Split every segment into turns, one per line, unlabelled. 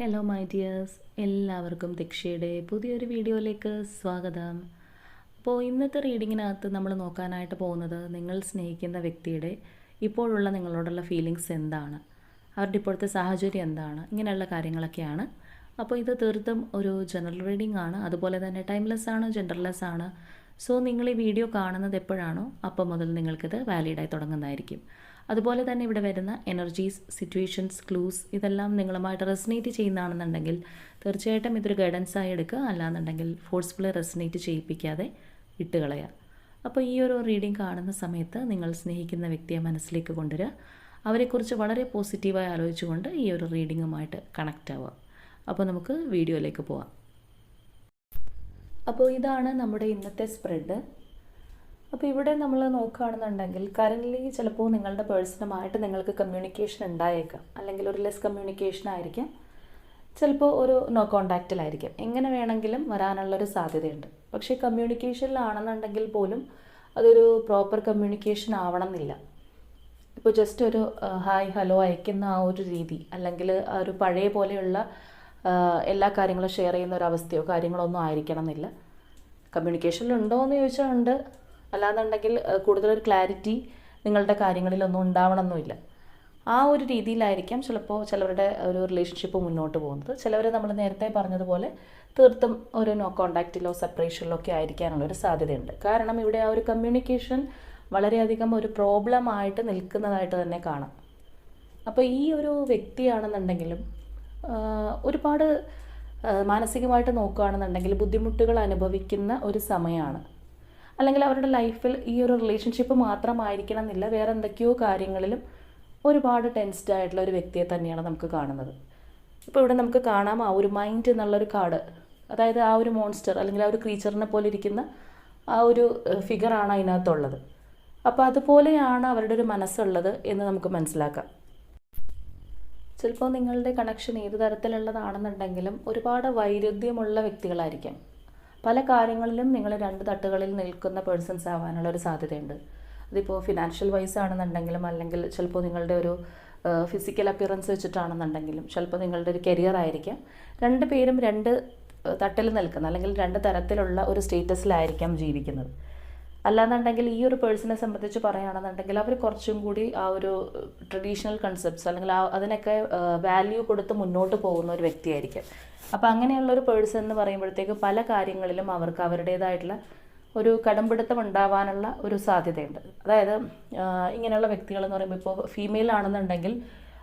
Hello my dears എല്ലാവർക്കും ദക്ഷയുടെ പുതിയൊരു വീഡിയോയിലേക്ക് സ്വാഗതം. അപ്പോൾ ഇന്നത്തെ റീഡിങ്ങിനകത്ത് നമ്മൾ നോക്കാനായിട്ട് പോകുന്നത് നിങ്ങൾ സ്നേഹിക്കുന്ന വ്യക്തിയുടെ ഇപ്പോഴുള്ള നിങ്ങളോടുള്ള ഫീലിങ്സ് എന്താണ്? അവരുടെ ഇപ്പോഴത്തെ സാഹചര്യം എന്താണ്? ഇങ്ങനെയുള്ള കാര്യങ്ങളൊക്കെയാണ്. അപ്പോൾ ഇത് തീർത്തും ഒരു ജനറൽ റീഡിംഗ് ആണ്. അതുപോലെ തന്നെ ടൈംലെസ് ആണ് ജെൻഡർലെസ് ആണ്. സോ നിങ്ങൾ ഈ വീഡിയോ കാണുന്നത് എപ്പോഴാണോ അപ്പോൾ മുതൽ നിങ്ങൾക്കിത് വാലിഡായി തുടങ്ങുന്നതായിരിക്കും. അതുപോലെ തന്നെ ഇവിടെ വരുന്ന എനർജീസ് സിറ്റുവേഷൻസ് ക്ലൂസ് ഇതെല്ലാം നിങ്ങളുമായിട്ട് റെസിനേറ്റ് ചെയ്യുന്നതാണെന്നുണ്ടെങ്കിൽ തീർച്ചയായിട്ടും ഇതൊരു ഗൈഡൻസ് ആയി എടുക്കുക. അല്ലാന്നുണ്ടെങ്കിൽ ഫോഴ്സ്ഫുള്ളി റെസിനേറ്റ് ചെയ്യിപ്പിക്കാതെ ഇട്ടുകളയുക. അപ്പോൾ ഈ ഒരു റീഡിംഗ് കാണുന്ന സമയത്ത് നിങ്ങൾ സ്നേഹിക്കുന്ന വ്യക്തിയെ മനസ്സിലേക്ക് കൊണ്ടുവരിക. അവരെക്കുറിച്ച് വളരെ പോസിറ്റീവായി ആലോചിച്ചുകൊണ്ട് ഈ ഒരു റീഡിങ്ങുമായിട്ട് കണക്റ്റ് ആവുക. അപ്പോൾ നമുക്ക് വീഡിയോയിലേക്ക് പോവാം. അപ്പോൾ ഇതാണ് നമ്മുടെ ഇന്നത്തെ സ്പ്രെഡ് അപ്പോൾ ഇവിടെ നമ്മൾ നോക്കുകയാണെന്നുണ്ടെങ്കിൽ കറന്റ്ലി ചിലപ്പോൾ നിങ്ങളുടെ പേഴ്സണുമായിട്ട് നിങ്ങൾക്ക് കമ്മ്യൂണിക്കേഷൻ ഉണ്ടായേക്കാം. അല്ലെങ്കിൽ ഒരു ലെസ് കമ്മ്യൂണിക്കേഷൻ ആയിരിക്കാം. ചിലപ്പോൾ ഒരു നോ കോണ്ടാക്റ്റിലായിരിക്കും എങ്ങനെ വേണമെങ്കിലും വരാനുള്ളൊരു സാധ്യതയുണ്ട്. പക്ഷേ കമ്മ്യൂണിക്കേഷനിലാണെന്നുണ്ടെങ്കിൽ പോലും അതൊരു പ്രോപ്പർ കമ്മ്യൂണിക്കേഷൻ ആവണമെന്നില്ല. ഇപ്പോൾ ജസ്റ്റ് ഒരു ഹായ് ഹലോ അയക്കുന്ന ആ ഒരു രീതി അല്ലെങ്കിൽ ആ ഒരു പഴയ പോലെയുള്ള എല്ലാ കാര്യങ്ങളും ഷെയർ ചെയ്യുന്ന ഒരു അവസ്ഥയോ കാര്യങ്ങളോ ഒന്നും ആയിരിക്കണം എന്നില്ല കമ്മ്യൂണിക്കേഷനിൽ ഉണ്ടോ എന്ന് ചോദിച്ചാൽ ഉണ്ട്. അല്ലാന്നുണ്ടെങ്കിൽ കൂടുതലൊരു ക്ലാരിറ്റി നിങ്ങളുടെ കാര്യങ്ങളിലൊന്നും ഉണ്ടാവണമെന്നില്ല. ആ ഒരു രീതിയിലായിരിക്കാം ചിലപ്പോൾ ചിലവരുടെ ഒരു റിലേഷൻഷിപ്പ് മുന്നോട്ട് പോകുന്നത്. ചിലവർ നമ്മൾ നേരത്തെ പറഞ്ഞതുപോലെ തീർത്തും ഒരു നോ കോണ്ടാക്റ്റിലോ സെപ്പറേഷനിലോ ഒക്കെ ആയിരിക്കാനുള്ളൊരു സാധ്യതയുണ്ട്. കാരണം ഇവിടെ ആ ഒരു കമ്മ്യൂണിക്കേഷൻ വളരെയധികം ഒരു പ്രോബ്ലം ആയിട്ട് നിൽക്കുന്നതായിട്ട് തന്നെ കാണാം. അപ്പോൾ ഈ ഒരു വ്യക്തിയാണെന്നുണ്ടെങ്കിലും ഒരുപാട് മാനസികമായിട്ട് നോക്കുകയാണെന്നുണ്ടെങ്കിൽ ബുദ്ധിമുട്ടുകൾ അനുഭവിക്കുന്ന ഒരു സമയമാണ് അല്ലെങ്കിൽ അവരുടെ ലൈഫിൽ ഈ ഒരു റിലേഷൻഷിപ്പ് മാത്രമായിരിക്കണം എന്നില്ല വേറെ എന്തൊക്കെയോ കാര്യങ്ങളിലും ഒരുപാട് ടെൻസ്ഡ് ആയിട്ടുള്ള ഒരു വ്യക്തിയെ തന്നെയാണ് നമുക്ക് കാണുന്നത്. ഇപ്പോൾ ഇവിടെ നമുക്ക് കാണാം ആ ഒരു മൈൻഡ് എന്നുള്ളൊരു കാർഡ് അതായത് ആ ഒരു മോൺസ്റ്റർ അല്ലെങ്കിൽ ആ ഒരു ക്രീച്ചറിനെ പോലെ ഇരിക്കുന്ന ആ ഒരു ഫിഗറാണ് അതിനകത്തുള്ളത്. അപ്പോൾ അതുപോലെയാണ് അവരുടെ ഒരു മനസ്സുള്ളത് എന്ന് നമുക്ക് മനസ്സിലാക്കാം. ചിലപ്പോൾ നിങ്ങളുടെ കണക്ഷൻ ഏത് തരത്തിലുള്ളതാണെന്നുണ്ടെങ്കിലും ഒരുപാട് വൈരുദ്ധ്യമുള്ള വ്യക്തികളായിരിക്കാം. പല കാര്യങ്ങളിലും നിങ്ങൾ രണ്ട് തട്ടുകളിൽ നിൽക്കുന്ന പേഴ്സൺസ് ആവാനുള്ള ഒരു സാധ്യതയുണ്ട്. അതിപ്പോൾ ഫിനാൻഷ്യൽ വൈസ് ആണെന്നുണ്ടെങ്കിലും അല്ലെങ്കിൽ ചിലപ്പോൾ നിങ്ങളുടെ ഒരു ഫിസിക്കൽ അപ്പിയറൻസ് വെച്ചിട്ടാണെന്നുണ്ടെങ്കിലും ചിലപ്പോൾ നിങ്ങളുടെ ഒരു കരിയർ ആയിരിക്കാം. രണ്ട് പേരും രണ്ട് തട്ടിൽ നിൽക്കുന്ന അല്ലെങ്കിൽ രണ്ട് തരത്തിലുള്ള ഒരു സ്റ്റേറ്റസിലായിരിക്കാം ജീവിക്കുന്നത്. അല്ലാന്നുണ്ടെങ്കിൽ ഈ ഒരു പേഴ്സണെ സംബന്ധിച്ച് പറയുകയാണെന്നുണ്ടെങ്കിൽ അവർ കുറച്ചും കൂടി ആ ഒരു ട്രഡീഷണൽ കൺസെപ്റ്റ്സ് അല്ലെങ്കിൽ ആ അതിനൊക്കെ വാല്യൂ കൊടുത്ത് മുന്നോട്ട് പോകുന്ന ഒരു വ്യക്തിയായിരിക്കും. അപ്പോൾ അങ്ങനെയുള്ള ഒരു പേഴ്സൺ എന്ന് പറയുമ്പോഴത്തേക്ക് പല കാര്യങ്ങളിലും അവർക്ക് അവരുടേതായിട്ടുള്ള ഒരു കടമ്പിടുത്തം ഉണ്ടാവാനുള്ള ഒരു സാധ്യതയുണ്ട്. അതായത് ഇങ്ങനെയുള്ള വ്യക്തികൾ എന്ന് പറയുമ്പോൾ ഇപ്പോൾ ഫീമെയിൽ ആണെന്നുണ്ടെങ്കിൽ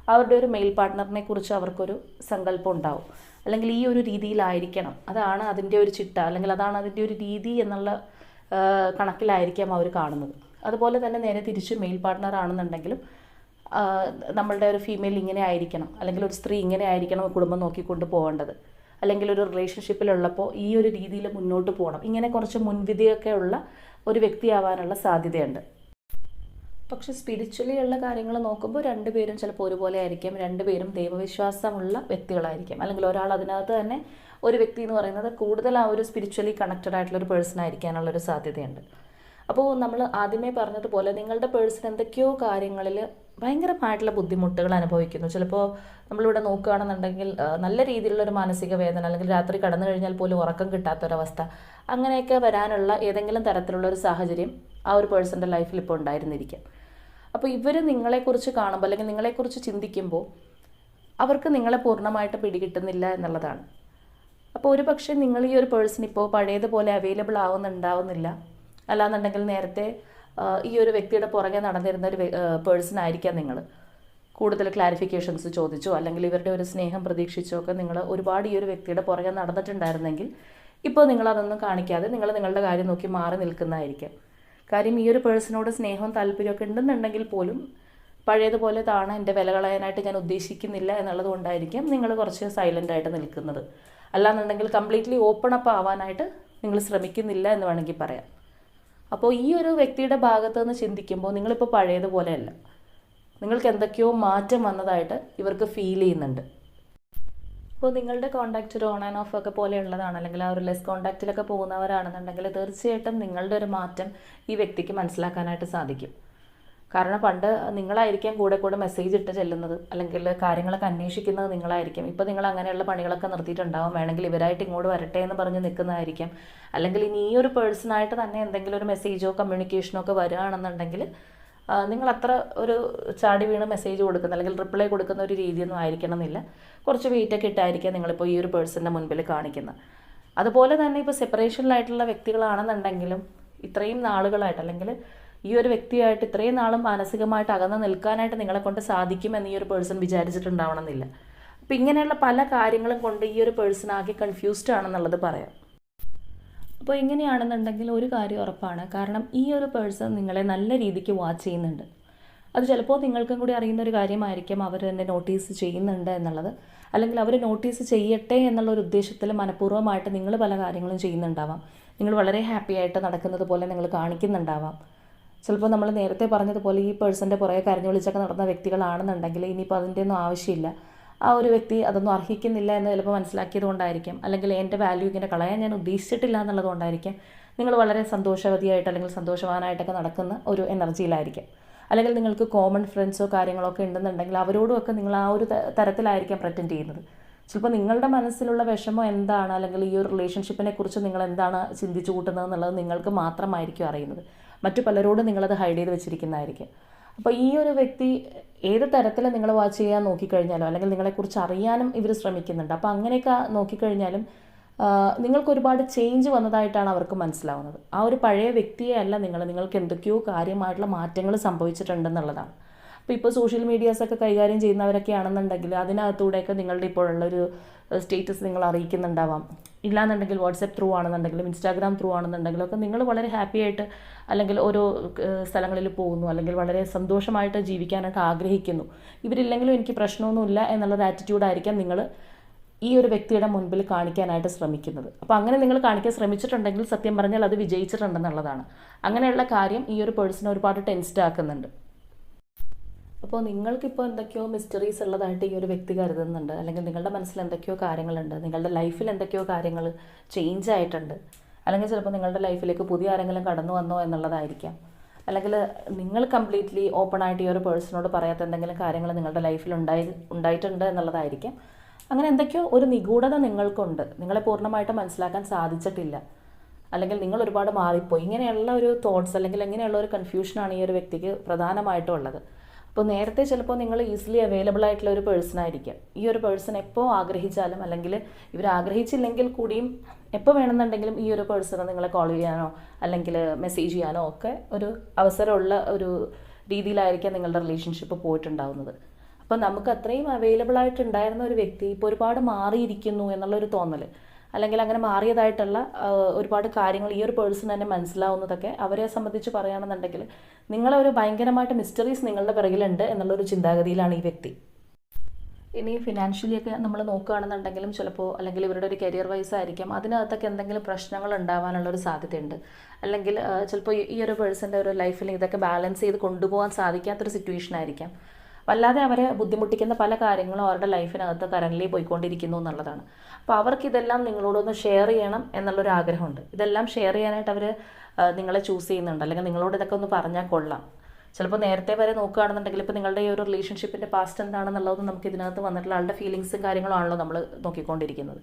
അവരുടെ ഒരു മെയിൽ പാർട്ട്ണറിനെ കുറിച്ച് അവർക്കൊരു സങ്കല്പം ഉണ്ടാവും. അല്ലെങ്കിൽ ഈ ഒരു രീതിയിലായിരിക്കണം. അതാണ് അതിന്റെ ഒരു ചിട്ട. അല്ലെങ്കിൽ അതാണ് അതിന്റെ ഒരു രീതി എന്നുള്ള കണക്കിലായിരിക്കാം അവർ കാണുന്നത്. അതുപോലെ തന്നെ നേരെ തിരിച്ച് മെയിൽ പാർട്ട്ണർ ആണെന്നുണ്ടെങ്കിലും നമ്മളുടെ ഒരു ഫീമെയിൽ ഇങ്ങനെ ആയിരിക്കണം അല്ലെങ്കിൽ ഒരു സ്ത്രീ ഇങ്ങനെ ആയിരിക്കണം കുടുംബം നോക്കിക്കൊണ്ട് പോകേണ്ടത്. അല്ലെങ്കിൽ ഒരു റിലേഷൻഷിപ്പിലുള്ളപ്പോൾ ഈ ഒരു രീതിയിൽ മുന്നോട്ട് പോകണം. ഇങ്ങനെ കുറച്ച് മുൻവിധിയൊക്കെ ഉള്ള ഒരു വ്യക്തിയാവാനുള്ള സാധ്യതയുണ്ട്. പക്ഷെ സ്പിരിച്വലി ഉള്ള കാര്യങ്ങൾ നോക്കുമ്പോൾ രണ്ടുപേരും ചിലപ്പോൾ ഒരുപോലെ ആയിരിക്കും. രണ്ടുപേരും ദൈവവിശ്വാസമുള്ള വ്യക്തികളായിരിക്കും. അല്ലെങ്കിൽ ഒരാൾ അതിനകത്ത് തന്നെ ഒരു വ്യക്തി എന്ന് പറയുന്നത് കൂടുതൽ ആ ഒരു സ്പിരിച്വലി കണക്റ്റഡ് ആയിട്ടുള്ള ഒരു പേഴ്സൺ ആയിരിക്കാനുള്ളൊരു സാധ്യതയുണ്ട്. അപ്പോൾ നമ്മൾ ആദ്യമേ പറഞ്ഞതുപോലെ നിങ്ങളുടെ പേഴ്സൺ എന്തൊക്കെയോ കാര്യങ്ങളിൽ ഭയങ്കരമായിട്ടുള്ള ബുദ്ധിമുട്ടുകൾ അനുഭവിക്കുന്നു. ചിലപ്പോൾ നമ്മളിവിടെ നോക്കുകയാണെന്നുണ്ടെങ്കിൽ നല്ല രീതിയിലുള്ള ഒരു മാനസിക വേദന അല്ലെങ്കിൽ രാത്രി കടന്നു കഴിഞ്ഞാൽ പോലും ഉറക്കം കിട്ടാത്തൊരവസ്ഥ അങ്ങനെയൊക്കെ വരാനുള്ള ഏതെങ്കിലും തരത്തിലുള്ള ഒരു സാഹചര്യം ആ ഒരു പേഴ്സന്റെ ലൈഫിൽ ഇപ്പോൾ ഉണ്ടായിരുന്നിരിക്കാം. അപ്പോൾ ഇവർ നിങ്ങളെക്കുറിച്ച് കാണുമ്പോൾ അല്ലെങ്കിൽ നിങ്ങളെക്കുറിച്ച് ചിന്തിക്കുമ്പോൾ അവർക്ക് നിങ്ങളെ പൂർണമായിട്ട് പിടികിട്ടുന്നില്ല എന്നുള്ളതാണ്. അപ്പോൾ ഒരു പക്ഷേ നിങ്ങൾ ഈ ഒരു പേഴ്സൺ ഇപ്പോൾ പഴയതുപോലെ അവൈലബിൾ ആവുന്നുണ്ടാവുന്നില്ല. അല്ലാന്നുണ്ടെങ്കിൽ നേരത്തെ ഈ ഒരു വ്യക്തിയുടെ പുറകെ നടന്നിരുന്ന ഒരു പേഴ്സൺ ആയിരിക്കാം നിങ്ങൾ കൂടുതൽ ക്ലാരിഫിക്കേഷൻസ് ചോദിച്ചോ അല്ലെങ്കിൽ ഇവരുടെ ഒരു സ്നേഹം പ്രതീക്ഷിച്ചോ ഒക്കെ നിങ്ങൾ ഒരുപാട് ഈ ഒരു വ്യക്തിയുടെ പുറകെ നടന്നിട്ടുണ്ടായിരുന്നെങ്കിൽ ഇപ്പോൾ നിങ്ങൾ അതൊന്നും കാണിക്കാതെ നിങ്ങൾ നിങ്ങളുടെ കാര്യം നോക്കി മാറി നിൽക്കുന്നതായിരിക്കാം. കാര്യം ഈ ഒരു പേഴ്സണോട് സ്നേഹവും താല്പര്യമൊക്കെ ഉണ്ടെന്നുണ്ടെങ്കിൽ പോലും പഴയതുപോലെ താണ എന്റെ വില കളയാനായിട്ട് ഞാൻ ഉദ്ദേശിക്കുന്നില്ല എന്നുള്ളത് കൊണ്ടായിരിക്കും നിങ്ങൾ കുറച്ച് സൈലന്റ് ആയിട്ട് നിൽക്കുന്നത്. അല്ലാന്നുണ്ടെങ്കിൽ കംപ്ലീറ്റ്ലി ഓപ്പൺ അപ്പ് ആവാനായിട്ട് നിങ്ങൾ ശ്രമിക്കുന്നില്ല എന്ന് വേണമെങ്കിൽ പറയാം. അപ്പോൾ ഈ ഒരു വ്യക്തിയുടെ ഭാഗത്ത് നിന്ന് ചിന്തിക്കുമ്പോൾ നിങ്ങളിപ്പോൾ പഴയതുപോലെയല്ല. നിങ്ങൾക്ക് എന്തൊക്കെയോ മാറ്റം വന്നതായിട്ട് ഇവർക്ക് ഫീൽ ചെയ്യുന്നുണ്ട്. അപ്പോൾ നിങ്ങളുടെ കോണ്ടാക്റ്റ് ഒരു ഓൺ ആൻഡ് ഓഫ് ഒക്കെ പോലെയുള്ളതാണ്. അല്ലെങ്കിൽ ആ ഒരു ലെസ് കോണ്ടാക്റ്റിലൊക്കെ പോകുന്നവരാണെന്നുണ്ടെങ്കിൽ തീർച്ചയായിട്ടും നിങ്ങളുടെ ഒരു മാറ്റം ഈ വ്യക്തിക്ക് മനസ്സിലാക്കാനായിട്ട് സാധിക്കും. കാരണം പണ്ട് നിങ്ങളായിരിക്കാം കൂടെ കൂടെ മെസ്സേജ് ഇട്ട് ചെല്ലുന്നത്. അല്ലെങ്കിൽ കാര്യങ്ങളൊക്കെ അന്വേഷിക്കുന്നത് നിങ്ങളായിരിക്കും. ഇപ്പോൾ നിങ്ങൾ അങ്ങനെയുള്ള പണികളൊക്കെ നിർത്തിയിട്ടുണ്ടാവും. വേണമെങ്കിൽ ഇവരായിട്ട് ഇങ്ങോട്ട് വരട്ടെ എന്ന് പറഞ്ഞ് നിൽക്കുന്നതായിരിക്കും. അല്ലെങ്കിൽ ഇനി ഈ ഒരു പേഴ്സണായിട്ട് തന്നെ എന്തെങ്കിലും ഒരു മെസ്സേജോ കമ്മ്യൂണിക്കേഷനോ ഒക്കെ വരികയാണെന്നുണ്ടെങ്കിൽ നിങ്ങൾ അത്ര ഒരു ചാടി വീണ് മെസ്സേജ് കൊടുക്കുന്ന അല്ലെങ്കിൽ റിപ്ലൈ കൊടുക്കുന്ന ഒരു രീതിയൊന്നും ആയിരിക്കണം എന്നില്ല കുറച്ച് വെയിറ്റൊക്കെ ഇട്ടായിരിക്കാം നിങ്ങളിപ്പോൾ ഈ ഒരു പേഴ്സണിന്റെ മുൻപിൽ കാണിക്കുന്നത്. അതുപോലെ തന്നെ ഇപ്പോൾ സെപ്പറേഷനിലായിട്ടുള്ള വ്യക്തികളാണെന്നുണ്ടെങ്കിലും ഇത്രയും നാളുകളായിട്ട് അല്ലെങ്കിൽ ഈ ഒരു വ്യക്തിയായിട്ട് ഇത്രയും നാളും മാനസികമായിട്ട് അകന്ന് നിൽക്കാനായിട്ട് നിങ്ങളെ കൊണ്ട് സാധിക്കുമെന്ന് ഈ ഒരു പേഴ്സൺ വിചാരിച്ചിട്ടുണ്ടാവണമെന്നില്ല. അപ്പം ഇങ്ങനെയുള്ള പല കാര്യങ്ങളും കൊണ്ട് ഈ ഒരു പേഴ്സൺ ആകെ കൺഫ്യൂസ്ഡ് ആണെന്നുള്ളത് പറയാം. അപ്പോൾ ഇങ്ങനെയാണെന്നുണ്ടെങ്കിൽ ഒരു കാര്യം ഉറപ്പാണ്. കാരണം ഈ ഒരു പേഴ്സൺ നിങ്ങളെ നല്ല രീതിക്ക് വാച്ച് ചെയ്യുന്നുണ്ട്. അത് ചിലപ്പോൾ നിങ്ങൾക്കും കൂടി അറിയുന്ന ഒരു കാര്യമായിരിക്കും അവർ എന്നെ നോട്ടീസ് ചെയ്യുന്നുണ്ട് എന്നുള്ളത്. അല്ലെങ്കിൽ അവർ നോട്ടീസ് ചെയ്യട്ടെ എന്നുള്ള ഒരു ഉദ്ദേശത്തിൽ മനഃപൂർവമായിട്ട് നിങ്ങൾ പല കാര്യങ്ങളും ചെയ്യുന്നുണ്ടാവാം. നിങ്ങൾ വളരെ ഹാപ്പി ആയിട്ട് നടക്കുന്നത് പോലെ നിങ്ങൾ കാണിക്കുന്നുണ്ടാവാം. ചിലപ്പോൾ നമ്മൾ നേരത്തെ പറഞ്ഞതുപോലെ ഈ പേഴ്സന്റെ പുറകെ കരഞ്ഞു വിളിച്ചൊക്കെ നടന്ന വ്യക്തികളാണെന്നുണ്ടെങ്കിൽ ഇനിയിപ്പോൾ അതിന്റെ ഒന്നും ആവശ്യമില്ല. ആ ഒരു വ്യക്തി അതൊന്നും അർഹിക്കുന്നില്ല എന്ന് ചിലപ്പോൾ മനസ്സിലാക്കിയത് കൊണ്ടായിരിക്കും. അല്ലെങ്കിൽ എന്റെ വാല്യൂ ഇങ്ങനെ കളയാൻ ഞാൻ ഉദ്ദേശിച്ചിട്ടില്ല എന്നുള്ളത് കൊണ്ടായിരിക്കും. നിങ്ങൾ വളരെ സന്തോഷവതിയായിട്ട് അല്ലെങ്കിൽ സന്തോഷവാനായിട്ടൊക്കെ നടക്കുന്ന ഒരു എനർജിയിലായിരിക്കും അല്ലെങ്കിൽ നിങ്ങൾക്ക് കോമൺ ഫ്രണ്ട്സോ കാര്യങ്ങളോ ഒക്കെ ഉണ്ടെന്നുണ്ടെങ്കിൽ അവരോടുമൊക്കെ നിങ്ങൾ ആ ഒരു തരത്തിലായിരിക്കാം പ്രറ്റൻഡ് ചെയ്യുന്നത്. ചിലപ്പോൾ നിങ്ങളുടെ മനസ്സിലുള്ള വിഷമം എന്താണ്? അല്ലെങ്കിൽ ഈ ഒരു റിലേഷൻഷിപ്പിനെ കുറിച്ച് നിങ്ങൾ എന്താണ് ചിന്തിച്ചു കൂട്ടുന്നത് എന്നുള്ളത് നിങ്ങൾക്ക് മാത്രമായിരിക്കും അറിയുന്നത്. മറ്റു പലരോടും നിങ്ങളത് ഹൈഡ് ചെയ്ത് വെച്ചിരിക്കുന്നതായിരിക്കും. അപ്പോൾ ഈ ഒരു വ്യക്തി ഏത് തരത്തിൽ നിങ്ങൾ വാച്ച് ചെയ്യാൻ നോക്കിക്കഴിഞ്ഞാലോ അല്ലെങ്കിൽ നിങ്ങളെക്കുറിച്ച് അറിയാനും ഇവർ ശ്രമിക്കുന്നുണ്ട്. അപ്പോൾ അങ്ങനെയൊക്കെ നോക്കിക്കഴിഞ്ഞാലും നിങ്ങൾക്ക് ഒരുപാട് ചേഞ്ച് വന്നതായിട്ടാണ് അവർക്ക് മനസ്സിലാവുന്നത്. ആ ഒരു പഴയ വ്യക്തിയെ അല്ല നിങ്ങൾ നിങ്ങൾക്ക് എന്തൊക്കെയോ കാര്യമായിട്ടുള്ള മാറ്റങ്ങൾ സംഭവിച്ചിട്ടുണ്ടെന്നുള്ളതാണ്. അപ്പോൾ ഇപ്പോൾ സോഷ്യൽ മീഡിയാസൊക്കെ കൈകാര്യം ചെയ്യുന്നവരൊക്കെ ആണെന്നുണ്ടെങ്കിൽ അതിനകത്തൂടെയൊക്കെ നിങ്ങളുടെ ഇപ്പോഴുള്ളൊരു സ്റ്റേറ്റസ് നിങ്ങൾ അറിയിക്കുന്നുണ്ടാവാം. ഇല്ലാന്നുണ്ടെങ്കിൽ വാട്സപ്പ് ത്രൂ ആണെന്നുണ്ടെങ്കിലും ഇൻസ്റ്റാഗ്രാം ത്രൂ ആണെന്നുണ്ടെങ്കിലും ഒക്കെ നിങ്ങൾ വളരെ ഹാപ്പി ആയിട്ട് അല്ലെങ്കിൽ ഓരോ സ്ഥലങ്ങളിൽ പോകുന്നു അല്ലെങ്കിൽ വളരെ സന്തോഷമായിട്ട് ജീവിക്കാനായിട്ട് ആഗ്രഹിക്കുന്നു. ഇവരില്ലെങ്കിലും എനിക്ക് പ്രശ്നമൊന്നുമില്ല എന്നുള്ളൊരു ആറ്റിറ്റ്യൂഡായിരിക്കാം നിങ്ങൾ ഈ ഒരു വ്യക്തിയുടെ മുൻപിൽ കാണിക്കാനായിട്ട് ശ്രമിക്കുന്നത്. അപ്പോൾ അങ്ങനെ നിങ്ങൾ കാണിക്കാൻ ശ്രമിച്ചിട്ടുണ്ടെങ്കിൽ സത്യം പറഞ്ഞാൽ അത് വിജയിച്ചിട്ടുണ്ടെന്നുള്ളതാണ്. അങ്ങനെയുള്ള കാര്യം ഈ ഒരു പേഴ്സണെ ഒരുപാട് ടെൻസ്ഡ് ആക്കുന്നുണ്ട്. അപ്പോൾ നിങ്ങൾക്കിപ്പോൾ എന്തൊക്കെയോ മിസ്റ്ററീസ് ഉള്ളതായിട്ട് ഈ ഒരു വ്യക്തി കരുതുന്നുണ്ട്. അല്ലെങ്കിൽ നിങ്ങളുടെ മനസ്സിൽ എന്തൊക്കെയോ കാര്യങ്ങളുണ്ട്. നിങ്ങളുടെ ലൈഫിൽ എന്തൊക്കെയോ കാര്യങ്ങൾ ചേഞ്ച് ആയിട്ടുണ്ട്. അല്ലെങ്കിൽ ചിലപ്പോൾ നിങ്ങളുടെ ലൈഫിലേക്ക് പുതിയ ആരെങ്കിലും കടന്നു വന്നോ എന്നുള്ളതായിരിക്കാം. അല്ലെങ്കിൽ നിങ്ങൾ കംപ്ലീറ്റ്ലി ഓപ്പൺ ആയിട്ട് ഈ ഒരു പേഴ്സണോട് പറയാത്ത എന്തെങ്കിലും കാര്യങ്ങൾ നിങ്ങളുടെ ലൈഫിൽ ഉണ്ടായി ഉണ്ടായിട്ടുണ്ട് എന്നുള്ളതായിരിക്കാം. അങ്ങനെ എന്തൊക്കെയോ ഒരു നിഗൂഢത നിങ്ങൾക്കുണ്ട്. നിങ്ങളെ പൂർണമായിട്ട് മനസ്സിലാക്കാൻ സാധിച്ചിട്ടില്ല. അല്ലെങ്കിൽ നിങ്ങൾ ഒരുപാട് മാറിപ്പോയി. ഇങ്ങനെയുള്ള ഒരു തോട്ട്സ് അല്ലെങ്കിൽ ഇങ്ങനെയുള്ള ഒരു കൺഫ്യൂഷനാണ് ഈ ഒരു വ്യക്തിക്ക് പ്രധാനമായിട്ടും ഉള്ളത്. അപ്പോൾ നേരത്തെ ചിലപ്പോൾ നിങ്ങൾ ഈസിലി അവൈലബിൾ ആയിട്ടുള്ള ഒരു പേഴ്സൺ ആയിരിക്കാം. ഈ ഒരു പേഴ്സൺ എപ്പോൾ ആഗ്രഹിച്ചാലും അല്ലെങ്കിൽ ഇവർ ആഗ്രഹിച്ചില്ലെങ്കിൽ കൂടിയും എപ്പോൾ വേണമെന്നുണ്ടെങ്കിലും ഈ ഒരു പേഴ്സണെ നിങ്ങളെ കോൾ ചെയ്യാനോ അല്ലെങ്കിൽ മെസ്സേജ് ചെയ്യാനോ ഒക്കെ ഒരു അവസരമുള്ള ഒരു രീതിയിലായിരിക്കാം നിങ്ങളുടെ റിലേഷൻഷിപ്പ് പോയിട്ടുണ്ടാവുന്നത്. അപ്പോൾ നമുക്ക് അത്രയും അവൈലബിൾ ആയിട്ടുണ്ടായിരുന്ന ഒരു വ്യക്തി ഇപ്പോൾ ഒരുപാട് മാറിയിരിക്കുന്നു എന്നുള്ളൊരു തോന്നൽ അല്ലെങ്കിൽ അങ്ങനെ മാറിയതായിട്ടുള്ള ഒരുപാട് കാര്യങ്ങൾ ഈ ഒരു പേഴ്സൺ തന്നെ മനസ്സിലാവുന്നതൊക്കെ അവരെ സംബന്ധിച്ച് പറയുകയാണെന്നുണ്ടെങ്കിൽ നിങ്ങളെ ഒരു ഭയങ്കരമായിട്ട് മിസ്റ്ററീസ് നിങ്ങളുടെ പിറകിലുണ്ട് എന്നുള്ളൊരു ചിന്താഗതിയിലാണ് ഈ വ്യക്തി. ഇനി ഫിനാൻഷ്യലി ഒക്കെ നമ്മൾ നോക്കുകയാണെന്നുണ്ടെങ്കിലും ചിലപ്പോൾ അല്ലെങ്കിൽ ഇവരുടെ ഒരു കരിയർ വൈസ് ആയിരിക്കാം. അതിനകത്തൊക്കെ എന്തെങ്കിലും പ്രശ്നങ്ങൾ ഉണ്ടാവാനുള്ള ഒരു സാധ്യതയുണ്ട്. അല്ലെങ്കിൽ ചിലപ്പോൾ ഈ ഒരു പേഴ്സന്റെ ഒരു ലൈഫിൽ ഇതൊക്കെ ബാലൻസ് ചെയ്ത് കൊണ്ടുപോകാൻ സാധിക്കാത്തൊരു സിറ്റുവേഷൻ ആയിരിക്കാം. വല്ലാതെ അവരെ ബുദ്ധിമുട്ടിക്കുന്ന പല കാര്യങ്ങളും അവരുടെ ലൈഫിനകത്ത് കറന്റ് പോയിക്കൊണ്ടിരിക്കുന്നു എന്നുള്ളതാണ്. അപ്പോൾ അവർക്ക് ഇതെല്ലാം നിങ്ങളോടൊന്ന് ഷെയർ ചെയ്യണം എന്നുള്ളൊരു ആഗ്രഹമുണ്ട്. ഇതെല്ലാം ഷെയർ ചെയ്യാനായിട്ട് അവർ നിങ്ങളെ ചൂസ് ചെയ്യുന്നുണ്ട്. അല്ലെങ്കിൽ നിങ്ങളോട് ഇതൊക്കെ ഒന്ന് പറഞ്ഞാൽ കൊള്ളാം. ചിലപ്പോൾ നേരത്തെ വരെ നോക്കുകയാണെന്നുണ്ടെങ്കിൽ ഇപ്പോൾ നിങ്ങളുടെ ഈ ഒരു റിലേഷൻഷിപ്പിന്റെ പാസ്റ്റ് എന്താണെന്നുള്ളത് നമുക്ക് ഇതിനകത്ത് വന്നിട്ടുള്ള ആളുടെ ഫീലിങ്സും കാര്യങ്ങളും ആണല്ലോ നമ്മൾ നോക്കിക്കൊണ്ടിരിക്കുന്നത്.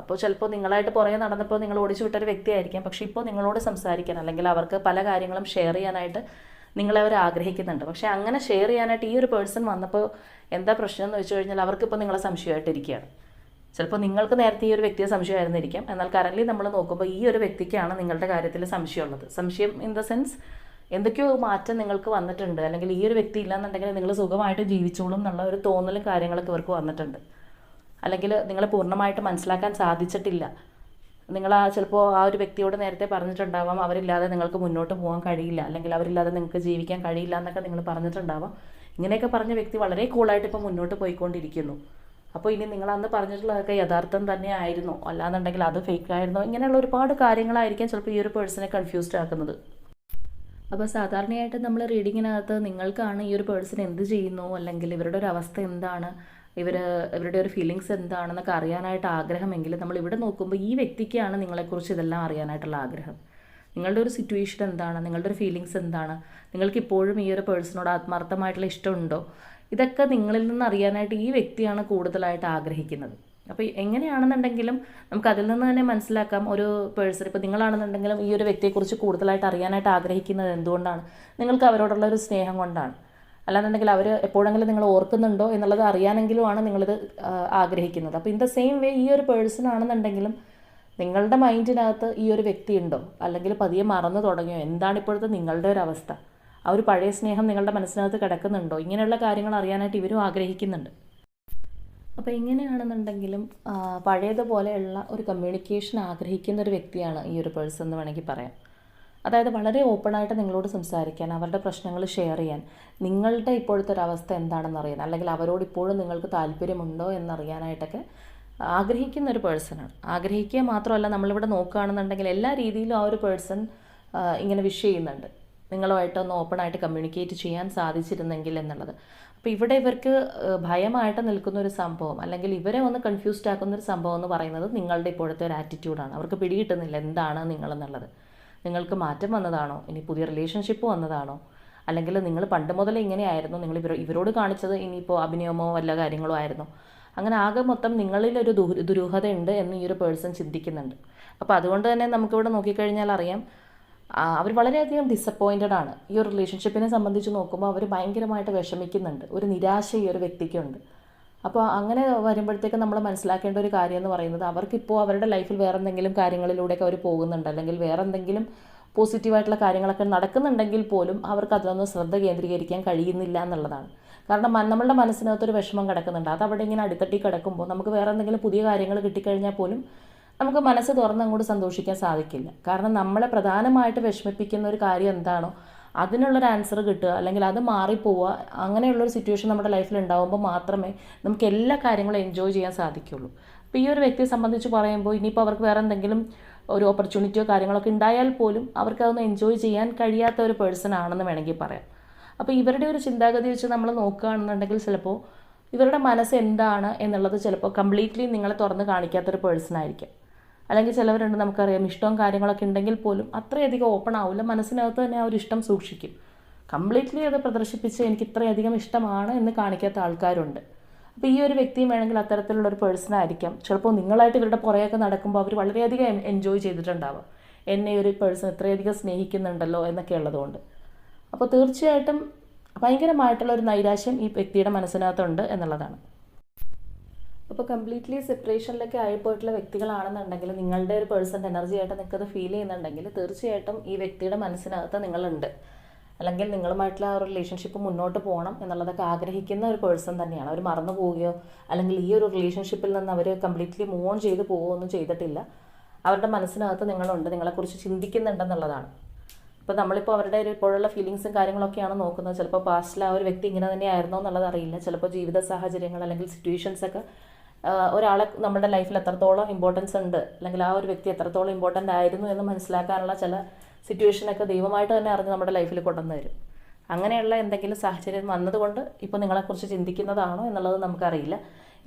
അപ്പോൾ ചിലപ്പോൾ നിങ്ങളായിട്ട് പുറകെ നടന്നപ്പോൾ നിങ്ങൾ ഓടിച്ചു വിട്ടൊരു വ്യക്തിയായിരിക്കാം. പക്ഷേ ഇപ്പോൾ നിങ്ങളോട് സംസാരിക്കാൻ അല്ലെങ്കിൽ അവർക്ക് പല കാര്യങ്ങളും ഷെയർ ചെയ്യാനായിട്ട് നിങ്ങളെ അവർ ആഗ്രഹിക്കുന്നുണ്ട്. പക്ഷേ അങ്ങനെ ഷെയർ ചെയ്യാനായിട്ട് ഈ ഒരു പേഴ്സൺ വന്നപ്പോൾ എന്താ പ്രശ്നം എന്ന് വെച്ച് കഴിഞ്ഞാൽ അവർക്കിപ്പോൾ നിങ്ങളെ സംശയമായിട്ടിരിക്കുകയാണ് ചിലപ്പോൾ നിങ്ങൾക്ക് നേരത്തെ ഈ ഒരു വ്യക്തിയെ സംശയമായിരുന്നിരിക്കാം. എന്നാൽ കറൻലി നമ്മൾ നോക്കുമ്പോൾ ഈ ഒരു വ്യക്തിക്കാണ് നിങ്ങളുടെ കാര്യത്തിൽ സംശയമുള്ളത്. സംശയം ഇൻ ദ സെൻസ് എന്തൊക്കെയോ മാറ്റം നിങ്ങൾക്ക് വന്നിട്ടുണ്ട്. അല്ലെങ്കിൽ ഈ ഒരു വ്യക്തി ഇല്ലാന്നുണ്ടെങ്കിൽ നിങ്ങൾ സുഖമായിട്ട് ജീവിച്ചോളും എന്നുള്ള ഒരു തോന്നലും കാര്യങ്ങളൊക്കെ ഇവർക്ക് വന്നിട്ടുണ്ട്. അല്ലെങ്കിൽ നിങ്ങളെ പൂർണമായിട്ട് മനസ്സിലാക്കാൻ സാധിച്ചിട്ടില്ല. നിങ്ങൾ ആ ചിലപ്പോൾ ആ ഒരു വ്യക്തിയോട് നേരത്തെ പറഞ്ഞിട്ടുണ്ടാവാം അവരില്ലാതെ നിങ്ങൾക്ക് മുന്നോട്ട് പോകാൻ കഴിയില്ല അല്ലെങ്കിൽ അവരില്ലാതെ നിങ്ങൾക്ക് ജീവിക്കാൻ കഴിയില്ല എന്നൊക്കെ നിങ്ങൾ പറഞ്ഞിട്ടുണ്ടാവാം. ഇങ്ങനെയൊക്കെ പറഞ്ഞ വ്യക്തി വളരെ കൂളായിട്ട് ഇപ്പോൾ മുന്നോട്ട് പോയിക്കൊണ്ടിരിക്കുന്നു. അപ്പോൾ ഇനി നിങ്ങൾ അന്ന് പറഞ്ഞിട്ടുള്ളതൊക്കെ യഥാർത്ഥം തന്നെ ആയിരുന്നു. അല്ലാന്നുണ്ടെങ്കിൽ അത് ഫേക്ക് ആയിരുന്നു. ഇങ്ങനെയുള്ള ഒരുപാട് കാര്യങ്ങളായിരിക്കാം ചിലപ്പോൾ ഈ ഒരു പേഴ്സണെ കൺഫ്യൂസ്ഡ് ആക്കുന്നത്. അപ്പോൾ സാധാരണയായിട്ട് നമ്മൾ റീഡിങ്ങിനകത്ത് നിങ്ങൾക്കാണ് ഈ ഒരു പേഴ്സൺ എന്ത് ചെയ്യുന്നു അല്ലെങ്കിൽ ഇവരുടെ ഒരു അവസ്ഥ എന്താണ്? ഇവർ ഇവരുടെ ഒരു ഫീലിങ്സ് എന്താണെന്നൊക്കെ അറിയാനായിട്ട് ആഗ്രഹമെങ്കിൽ നമ്മൾ ഇവിടെ നോക്കുമ്പോൾ ഈ വ്യക്തിക്കാണ് നിങ്ങളെക്കുറിച്ച് ഇതെല്ലാം അറിയാനായിട്ടുള്ള ആഗ്രഹം. നിങ്ങളുടെ ഒരു സിറ്റുവേഷൻ എന്താണ്? നിങ്ങളുടെ ഒരു ഫീലിങ്സ് എന്താണ്? നിങ്ങൾക്ക് ഇപ്പോഴും ഈ ഒരു പേഴ്സണോട് ആത്മാർത്ഥമായിട്ടുള്ള ഇഷ്ടമുണ്ടോ? ഇതൊക്കെ നിങ്ങളിൽ നിന്ന് അറിയാനായിട്ട് ഈ വ്യക്തിയാണ് കൂടുതലായിട്ട് ആഗ്രഹിക്കുന്നത്. അപ്പോൾ എങ്ങനെയാണെന്നുണ്ടെങ്കിലും നമുക്ക് അതിൽ നിന്ന് തന്നെ മനസ്സിലാക്കാം ഒരു പേഴ്സൺ ഇപ്പോൾ നിങ്ങളാണെന്നുണ്ടെങ്കിലും ഈ ഒരു വ്യക്തിയെക്കുറിച്ച് കൂടുതലായിട്ട് അറിയാനായിട്ട് ആഗ്രഹിക്കുന്നത് എന്തുകൊണ്ടാണ്? നിങ്ങൾക്ക് അവരോടുള്ള ഒരു സ്നേഹം കൊണ്ടാണ്. അല്ലാന്നുണ്ടെങ്കിൽ അവർ എപ്പോഴെങ്കിലും നിങ്ങൾ ഓർക്കുന്നുണ്ടോ എന്നുള്ളത് അറിയാനെങ്കിലുമാണ് നിങ്ങളിത് ആഗ്രഹിക്കുന്നത്. അപ്പോൾ ഇൻ ദ സെയിം വേ ഈ ഒരു പേഴ്സൺ ആണെന്നുണ്ടെങ്കിലും നിങ്ങളുടെ മൈൻഡിനകത്ത് ഈ ഒരു വ്യക്തി ഉണ്ടോ അല്ലെങ്കിൽ പതിയെ മറന്നു തുടങ്ങിയോ? എന്താണ് ഇപ്പോഴത്തെ നിങ്ങളുടെ ഒരു അവസ്ഥ? ആ ഒരു പഴയ സ്നേഹം നിങ്ങളുടെ മനസ്സിനകത്ത് കിടക്കുന്നുണ്ടോ? ഇങ്ങനെയുള്ള കാര്യങ്ങൾ അറിയാനായിട്ട് ഇവരും ആഗ്രഹിക്കുന്നുണ്ട്. അപ്പോൾ എങ്ങനെയാണെന്നുണ്ടെങ്കിലും പഴയതുപോലെയുള്ള ഒരു കമ്മ്യൂണിക്കേഷൻ ആഗ്രഹിക്കുന്ന ഒരു വ്യക്തിയാണ് ഈ ഒരു പേഴ്സൺ എന്ന് വേണമെങ്കിൽ പറയാം. അതായത് വളരെ ഓപ്പണായിട്ട് നിങ്ങളോട് സംസാരിക്കാൻ അവരുടെ പ്രശ്നങ്ങൾ ഷെയർ ചെയ്യാൻ നിങ്ങളുടെ ഇപ്പോഴത്തെ ഒരു അവസ്ഥ എന്താണെന്ന് അറിയാൻ അല്ലെങ്കിൽ അവരോട് ഇപ്പോഴും നിങ്ങൾക്ക് താല്പര്യമുണ്ടോ എന്നറിയാനായിട്ടൊക്കെ ആഗ്രഹിക്കുന്ന ഒരു പേഴ്സണാണ് ആഗ്രഹിക്കുക മാത്രമല്ല നമ്മളിവിടെ നോക്കുകയാണെന്നുണ്ടെങ്കിൽ എല്ലാ രീതിയിലും ആ ഒരു പേഴ്സൺ ഇങ്ങനെ വിഷ് ചെയ്യുന്നുണ്ട്. നിങ്ങളുമായിട്ടൊന്ന് ഓപ്പണായിട്ട് കമ്മ്യൂണിക്കേറ്റ് ചെയ്യാൻ സാധിച്ചിരുന്നെങ്കിൽ എന്നുള്ളത്. അപ്പോൾ ഇവിടെ ഇവർക്ക് ഭയമായിട്ട് നിൽക്കുന്ന ഒരു സംഭവം അല്ലെങ്കിൽ ഇവരെ ഒന്ന് കൺഫ്യൂസ്ഡ് ആക്കുന്ന ഒരു സംഭവം എന്ന് പറയുന്നത് നിങ്ങളുടെ ഇപ്പോഴത്തെ ഒരു ആറ്റിറ്റ്യൂഡാണ് അവർക്ക് പിടികിട്ടുന്നില്ല എന്താണ് നിങ്ങളെന്നുള്ളത്. നിങ്ങൾക്ക് മാറ്റം വന്നതാണോ? ഇനി പുതിയ റിലേഷൻഷിപ്പ് വന്നതാണോ? അല്ലെങ്കിൽ നിങ്ങൾ പണ്ട് മുതലേ ഇങ്ങനെയായിരുന്നു. നിങ്ങൾ ഇവരോ ഇവരോട് കാണിച്ചത് ഇനിയിപ്പോൾ അഭിനയമോ വല്ല കാര്യങ്ങളോ ആയിരുന്നു. അങ്ങനെ ആകെ മൊത്തം നിങ്ങളിലൊരു ദുരു ദുരൂഹതയുണ്ട് എന്ന് ഈ ഒരു പേഴ്സൺ ചിന്തിക്കുന്നുണ്ട്. അപ്പോൾ അതുകൊണ്ട് തന്നെ നമുക്കിവിടെ നോക്കിക്കഴിഞ്ഞാൽ അറിയാം അവർ വളരെയധികം ഡിസപ്പോയിന്റഡ് ആണ്. ഈ ഒരു റിലേഷൻഷിപ്പിനെ സംബന്ധിച്ച് നോക്കുമ്പോൾ അവർ ഭയങ്കരമായിട്ട് വിഷമിക്കുന്നുണ്ട്. ഒരു നിരാശ ഈ ഒരു വ്യക്തിക്കുണ്ട്. അപ്പോൾ അങ്ങനെ വരുമ്പോഴത്തേക്ക് നമ്മൾ മനസ്സിലാക്കേണ്ട ഒരു കാര്യം എന്ന് പറയുന്നത് അവർക്കിപ്പോൾ അവരുടെ ലൈഫിൽ വേറെ എന്തെങ്കിലും കാര്യങ്ങളിലൂടെയൊക്കെ അവർ പോകുന്നുണ്ട്. അല്ലെങ്കിൽ വേറെ എന്തെങ്കിലും പോസിറ്റീവായിട്ടുള്ള കാര്യങ്ങളൊക്കെ നടക്കുന്നുണ്ടെങ്കിൽ പോലും അവർക്ക് അതിലൊന്നും ശ്രദ്ധ കേന്ദ്രീകരിക്കാൻ കഴിയുന്നില്ല എന്നുള്ളതാണ്. കാരണം നമ്മളുടെ മനസ്സിനകത്തൊരു വിഷമം കിടക്കുന്നുണ്ട്. അത് അവിടെ ഇങ്ങനെ അടിത്തട്ടി കിടക്കുമ്പോൾ നമുക്ക് വേറെ എന്തെങ്കിലും പുതിയ കാര്യങ്ങൾ കിട്ടിക്കഴിഞ്ഞാൽ പോലും നമുക്ക് മനസ്സ് തുറന്ന് അങ്ങോട്ട് സന്തോഷിക്കാൻ സാധിക്കില്ല. കാരണം നമ്മളെ പ്രധാനമായിട്ട് വിഷമിപ്പിക്കുന്ന ഒരു കാര്യം എന്താണോ അതിനുള്ളൊരു ആൻസർ കിട്ടുക അല്ലെങ്കിൽ അത് മാറിപ്പോവുക അങ്ങനെയുള്ളൊരു സിറ്റുവേഷൻ നമ്മുടെ ലൈഫിൽ ഉണ്ടാകുമ്പോൾ മാത്രമേ നമുക്ക് എല്ലാ കാര്യങ്ങളും എൻജോയ് ചെയ്യാൻ സാധിക്കുള്ളൂ. അപ്പോൾ ഈ ഒരു വ്യക്തിയെ സംബന്ധിച്ച് പറയുമ്പോൾ ഇനിയിപ്പോൾ അവർക്ക് വേറെ എന്തെങ്കിലും ഒരു ഓപ്പർച്യൂണിറ്റിയോ കാര്യങ്ങളൊക്കെ ഉണ്ടായാൽ പോലും അവർക്ക് അതൊന്ന് എൻജോയ് ചെയ്യാൻ കഴിയാത്ത ഒരു പേഴ്സൺ ആണെന്ന് വേണമെങ്കിൽ പറയാം. അപ്പോൾ ഇവരുടെ ഒരു ചിന്താഗതി വെച്ച് നമ്മൾ നോക്കുകയാണെന്നുണ്ടെങ്കിൽ ചിലപ്പോൾ ഇവരുടെ മനസ്സ് എന്താണ് എന്നുള്ളത് ചിലപ്പോൾ കംപ്ലീറ്റ്ലി നിങ്ങളെ തുറന്ന് കാണിക്കാത്തൊരു പേഴ്സൺ ആയിരിക്കും. അല്ലെങ്കിൽ ചിലവരുണ്ട് നമുക്കറിയാം ഇഷ്ടവും കാര്യങ്ങളൊക്കെ ഉണ്ടെങ്കിൽ പോലും അത്രയധികം ഓപ്പൺ ആവില്ല. മനസ്സിനകത്ത് തന്നെ ആ ഒരു ഇഷ്ടം സൂക്ഷിക്കും. കംപ്ലീറ്റ്ലി അത് പ്രദർശിപ്പിച്ച് എനിക്ക് ഇത്രയധികം ഇഷ്ടമാണ് എന്ന് കാണിക്കാത്ത ആൾക്കാരുണ്ട്. അപ്പോൾ ഈ ഒരു വ്യക്തിയും വേണമെങ്കിൽ അത്തരത്തിലുള്ള ഒരു പേഴ്സൺ ആയിരിക്കാം. ചിലപ്പോൾ നിങ്ങളായിട്ട് ഇവരുടെ പുറകെയൊക്കെ നടക്കുമ്പോൾ അവർ വളരെയധികം എൻജോയ് ചെയ്തിട്ടുണ്ടാവാം. എന്നെ ഒരു പേഴ്സൺ ഇത്രയധികം സ്നേഹിക്കുന്നുണ്ടല്ലോ എന്നൊക്കെ ഉള്ളതുകൊണ്ട്. അപ്പോൾ തീർച്ചയായിട്ടും ഭയങ്കരമായിട്ടുള്ള ഒരു നൈരാശ്യം ഈ വ്യക്തിയുടെ മനസ്സിനകത്തുണ്ട് എന്നുള്ളതാണ്. അപ്പോൾ കംപ്ലീറ്റ്ലി സെപ്പറേഷനിലൊക്കെ ആയിപ്പോയിട്ടുള്ള വ്യക്തികളാണെന്നുണ്ടെങ്കിൽ നിങ്ങളുടെ ഒരു പേഴ്സന്റെ എനർജി ആയിട്ട് നിൽക്കുന്നത് ഫീൽ ചെയ്യുന്നുണ്ടെങ്കിൽ തീർച്ചയായിട്ടും ഈ വ്യക്തിയുടെ മനസ്സിനകത്ത് നിങ്ങളുണ്ട്. അല്ലെങ്കിൽ നിങ്ങളുമായിട്ടുള്ള ആ റിലേഷൻഷിപ്പ് മുന്നോട്ട് പോകണം എന്നുള്ളതൊക്കെ ആഗ്രഹിക്കുന്ന ഒരു പേഴ്സൺ തന്നെയാണ്. അവർ മറന്നു പോവുകയോ അല്ലെങ്കിൽ ഈ ഒരു റിലേഷൻഷിപ്പിൽ നിന്ന് അവർ കംപ്ലീറ്റ്ലി മൂവ് ഓൺ ചെയ്ത് പോവുകയൊന്നും ചെയ്തിട്ടില്ല. അവരുടെ മനസ്സിനകത്ത് നിങ്ങളുണ്ട്. നിങ്ങളെക്കുറിച്ച് ചിന്തിക്കുന്നുണ്ടെന്നുള്ളതാണ്. ഇപ്പോൾ നമ്മളിപ്പോൾ അവരുടെ ഒരു ഇപ്പോഴുള്ള ഫീലിങ്സും കാര്യങ്ങളൊക്കെയാണ് നോക്കുന്നത്. ചിലപ്പോൾ പാസ്റ്റിൽ ആ ഒരു വ്യക്തി ഇങ്ങനെ തന്നെയായിരുന്നോ എന്നുള്ളത് അറിയില്ല. ചിലപ്പോൾ ജീവിത സാഹചര്യങ്ങൾ അല്ലെങ്കിൽ സിറ്റുവേഷൻസ് ഒക്കെ ആഹ് ഒരാളെ നമ്മുടെ ലൈഫിൽ എത്രത്തോളം ഇമ്പോർട്ടൻസ് ഉണ്ട് അല്ലെങ്കിൽ ആ ഒരു വ്യക്തി എത്രത്തോളം ഇമ്പോർട്ടന്റ് ആയിരുന്നു എന്ന് മനസ്സിലാക്കാനുള്ള ചില സിറ്റുവേഷനൊക്കെ ദൈവമായിട്ട് തന്നെ അറിഞ്ഞ് നമ്മുടെ ലൈഫിൽ കൊണ്ടുവന്ന് തരും. അങ്ങനെയുള്ള എന്തെങ്കിലും സാഹചര്യം വന്നതുകൊണ്ട് ഇപ്പോൾ നിങ്ങളെക്കുറിച്ച് ചിന്തിക്കുന്നതാണോ എന്നുള്ളത് നമുക്കറിയില്ല.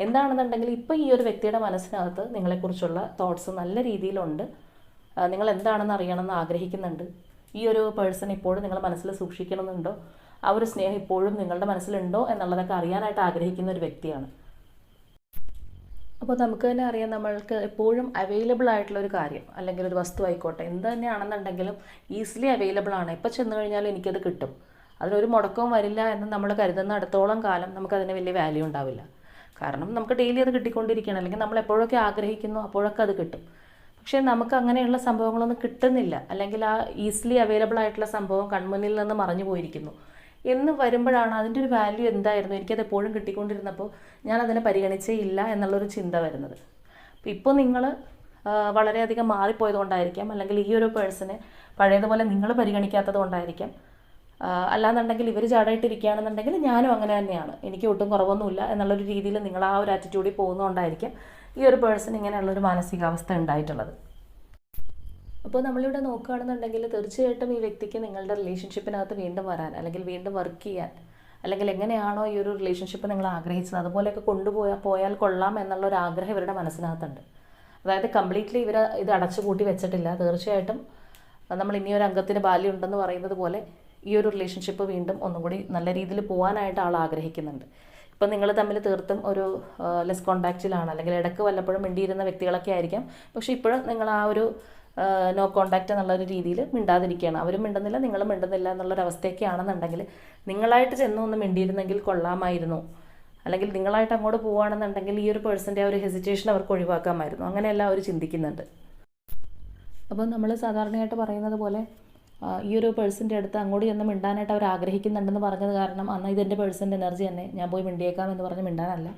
എന്താണെന്നുണ്ടെങ്കിൽ ഇപ്പോൾ ഈ ഒരു വ്യക്തിയുടെ മനസ്സിനകത്ത് നിങ്ങളെക്കുറിച്ചുള്ള തോട്ട്സ് നല്ല രീതിയിലുണ്ട്. നിങ്ങൾ എന്താണെന്ന് അറിയണമെന്ന് ആഗ്രഹിക്കുന്നുണ്ട്. ഈ ഒരു പേഴ്സൺ ഇപ്പോഴും നിങ്ങൾ മനസ്സിൽ സൂക്ഷിക്കണമെന്നുണ്ടോ? ആ ഒരു സ്നേഹം ഇപ്പോഴും നിങ്ങളുടെ മനസ്സിലുണ്ടോ എന്നുള്ളതൊക്കെ അറിയാനായിട്ട് ആഗ്രഹിക്കുന്ന ഒരു വ്യക്തിയാണ്. അപ്പോൾ നമുക്ക് തന്നെ അറിയാം നമ്മൾക്ക് എപ്പോഴും അവൈലബിൾ ആയിട്ടുള്ള ഒരു കാര്യം അല്ലെങ്കിൽ ഒരു വസ്തു ആയിക്കോട്ടെ എന്ത് തന്നെയാണെന്നുണ്ടെങ്കിലും ഈസിലി അവൈലബിൾ ആണ്. എപ്പോൾ ചെന്ന് കഴിഞ്ഞാലും എനിക്കത് കിട്ടും. അതിനൊരു മുടക്കവും വരില്ല എന്ന് നമ്മൾ കരുതുന്ന അടുത്തോളം കാലം നമുക്കതിന് വലിയ വാല്യൂ ഉണ്ടാവില്ല. കാരണം നമുക്ക് ഡെയിലി അത് കിട്ടിക്കൊണ്ടിരിക്കണം അല്ലെങ്കിൽ നമ്മൾ എപ്പോഴൊക്കെ ആഗ്രഹിക്കുന്നു അപ്പോഴൊക്കെ അത് കിട്ടും. പക്ഷേ നമുക്ക് അങ്ങനെയുള്ള സംഭവങ്ങളൊന്നും കിട്ടുന്നില്ല. അല്ലെങ്കിൽ ആ ഈസിലി അവൈലബിൾ ആയിട്ടുള്ള സംഭവം കൺമുന്നിൽ നിന്ന് മറഞ്ഞു പോയിരിക്കുന്നു. എന്ന് വരുമ്പോഴാണ് അതിന്റെ ഒരു വാല്യൂ എന്തായിരുന്നു? എനിക്കത് എപ്പോഴും കിട്ടിക്കൊണ്ടിരുന്നപ്പോൾ ഞാൻ അതിനെ പരിഗണിച്ചേ ഇല്ല എന്നുള്ളൊരു ചിന്ത വരുന്നത്. അപ്പോൾ ഇപ്പോൾ നിങ്ങൾ വളരെയധികം മാറിപ്പോയതുകൊണ്ടായിരിക്കാം. അല്ലെങ്കിൽ ഈ ഒരു പേഴ്സണെ പഴയതുപോലെ നിങ്ങൾ പരിഗണിക്കാത്തത് കൊണ്ടായിരിക്കാം. അല്ലാന്നുണ്ടെങ്കിൽ ഇവർ ചാടായിട്ടിരിക്കുകയാണെന്നുണ്ടെങ്കിൽ ഞാനും അങ്ങനെ തന്നെയാണ്. എനിക്ക് ഒട്ടും കുറവൊന്നുമില്ല എന്നുള്ളൊരു രീതിയിൽ നിങ്ങൾ ആ ഒരു ആറ്റിറ്റ്യൂഡിൽ പോകുന്നതുകൊണ്ടായിരിക്കാം ഈ ഒരു പേഴ്സൺ ഇങ്ങനെയുള്ളൊരു മാനസികാവസ്ഥ ഉണ്ടായിട്ടുള്ളത്. അപ്പോൾ നമ്മളിവിടെ നോക്കുകയാണെന്നുണ്ടെങ്കിൽ തീർച്ചയായിട്ടും ഈ വ്യക്തിക്ക് നിങ്ങളുടെ റിലേഷൻഷിപ്പിനകത്ത് വീണ്ടും വരാൻ അല്ലെങ്കിൽ വീണ്ടും വർക്ക് ചെയ്യാൻ അല്ലെങ്കിൽ എങ്ങനെയാണോ ഈ ഒരു റിലേഷൻഷിപ്പ് നിങ്ങൾ ആഗ്രഹിച്ചത് അതുപോലെയൊക്കെ കൊണ്ടുപോയാൽ പോയാൽ കൊള്ളാം എന്നുള്ള ഒരു ആഗ്രഹം ഇവരുടെ മനസ്സിനകത്തുണ്ട്. അതായത് കംപ്ലീറ്റ്ലി ഇവർ ഇത് അടച്ചുപൂട്ടി വെച്ചിട്ടില്ല. തീർച്ചയായിട്ടും നമ്മൾ ഇനി ഒരു അംഗത്തിന് ബാല്യം ഉണ്ടെന്ന് പറയുന്നത് പോലെ ഈ ഒരു റിലേഷൻഷിപ്പ് വീണ്ടും ഒന്നും കൂടി നല്ല രീതിയിൽ പോകാനായിട്ട് ആൾ ആഗ്രഹിക്കുന്നുണ്ട്. ഇപ്പം നിങ്ങൾ തമ്മിൽ തീർത്തും ഒരു ലെസ് കോണ്ടാക്റ്റിലാണ് അല്ലെങ്കിൽ ഇടയ്ക്ക് വല്ലപ്പോഴും മിണ്ടിയിരുന്ന വ്യക്തികളൊക്കെ ആയിരിക്കാം. പക്ഷേ ഇപ്പോഴും നിങ്ങൾ ആ ഒരു നോ കോണ്ടാക്റ്റ് എന്നുള്ള ഒരു രീതിയിൽ മിണ്ടാതിരിക്കുകയാണ്. അവരും മിണ്ടുന്നില്ല നിങ്ങളും മിണ്ടുന്നില്ല എന്നുള്ളൊരവസ്ഥയൊക്കെ ആണെന്നുണ്ടെങ്കിൽ നിങ്ങളായിട്ട് ചെന്ന് ഒന്ന് മിണ്ടിയിരുന്നെങ്കിൽ കൊള്ളാമായിരുന്നു. അല്ലെങ്കിൽ നിങ്ങളായിട്ട് അങ്ങോട്ട് പോവുകയാണെന്നുണ്ടെങ്കിൽ ഈ ഒരു പേഴ്സന്റെ ആ ഒരു ഹെസിറ്റേഷൻ അവർക്ക് ഒഴിവാക്കാമായിരുന്നു. അങ്ങനെയല്ല അവർ ചിന്തിക്കുന്നുണ്ട്. അപ്പോൾ നമ്മൾ സാധാരണയായിട്ട് പറയുന്നത് പോലെ ഈ ഒരു പേഴ്സന്റെ അടുത്ത് അങ്ങോട്ട് ചെന്ന് മിണ്ടാനായിട്ട് അവർ ആഗ്രഹിക്കുന്നുണ്ടെന്ന് പറഞ്ഞത് കാരണം അന്ന് ഇതെന്റെ പേഴ്സന്റെ എനർജി തന്നെ. ഞാൻ പോയി മിണ്ടിയേക്കാം എന്ന് പറഞ്ഞ് മിണ്ടാനല്ല.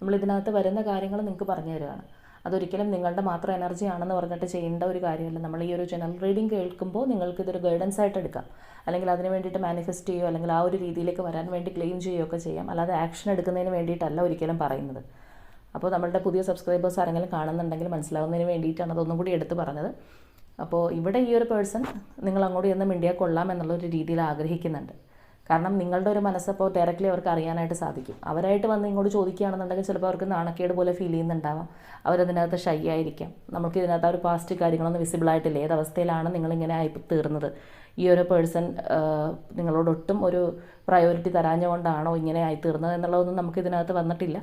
നമ്മൾ ഇതിനകത്ത് വരുന്ന കാര്യങ്ങൾ നിങ്ങൾക്ക് പറഞ്ഞു തരികയാണ് അതൊരിക്കലും നിങ്ങളുടെ മാത്രം എനർജി ആണെന്ന് പറഞ്ഞിട്ട് ചെയ്യേണ്ട ഒരു കാര്യമല്ല. നമ്മൾ ഈ ഒരു ജനറൽ റീഡിംഗ് കേൾക്കുമ്പോൾ നിങ്ങൾക്ക് ഇതൊരു ഗൈഡൻസ് ആയിട്ട് എടുക്കാം. അല്ലെങ്കിൽ അതിന് വേണ്ടിയിട്ട് മാനിഫെസ്റ്റ് ചെയ്യുകയോ അല്ലെങ്കിൽ ആ ഒരു രീതിയിലേക്ക് വരാൻ വേണ്ടി ക്ലെയിം ചെയ്യുകയൊക്കെ ചെയ്യാം. അല്ലാതെ ആക്ഷൻ എടുക്കുന്നതിന് വേണ്ടിയിട്ടല്ല ഒരിക്കലും പറയുന്നത്. അപ്പോൾ നമ്മളുടെ പുതിയ സബ്സ്ക്രൈബേഴ്സ് ആരെങ്കിലും കാണുന്നുണ്ടെങ്കിൽ മനസ്സിലാവുന്നതിന് വേണ്ടിയിട്ടാണ് അതൊന്നും കൂടി എടുത്ത് പറഞ്ഞത്. അപ്പോൾ ഇവിടെ ഈ ഒരു പേഴ്സൺ നിങ്ങൾ അങ്ങോട്ട് ചെന്ന് മിണ്ടിയാൽ കൊള്ളാം എന്നുള്ളൊരു രീതിയിൽ ആഗ്രഹിക്കുന്നുണ്ട്. കാരണം നിങ്ങളുടെ ഒരു മനസ്സപ്പോൾ ഡയറക്റ്റ്ലി അവർക്ക് അറിയാനായിട്ട് സാധിക്കും. അവരായിട്ട് വന്ന് ഇങ്ങോട്ട് ചോദിക്കുകയാണെന്നുണ്ടെങ്കിൽ ചിലപ്പോൾ അവർക്ക് നാണക്കേട് പോലെ ഫീൽ ചെയ്യുന്നുണ്ടാവാം. അവരതിനകത്ത് ഷൈ ആയിരിക്കാം. നമുക്ക് ഇതിനകത്ത് ഒരു പാസ്റ്റ് കാര്യങ്ങളൊന്നും വിസിബിൾ ആയിട്ടില്ല. ഏത് അവസ്ഥയിലാണ് നിങ്ങളിങ്ങനെ ആയി തീർന്നത്? ഈ ഒരു പേഴ്സൺ നിങ്ങളോടൊട്ടും ഒരു പ്രയോറിറ്റി തരാഞ്ഞുകൊണ്ടാണോ ഇങ്ങനെ ആയി തീർന്നത് എന്നുള്ളതൊന്നും നമുക്ക് ഇതിനകത്ത് വന്നിട്ടില്ല.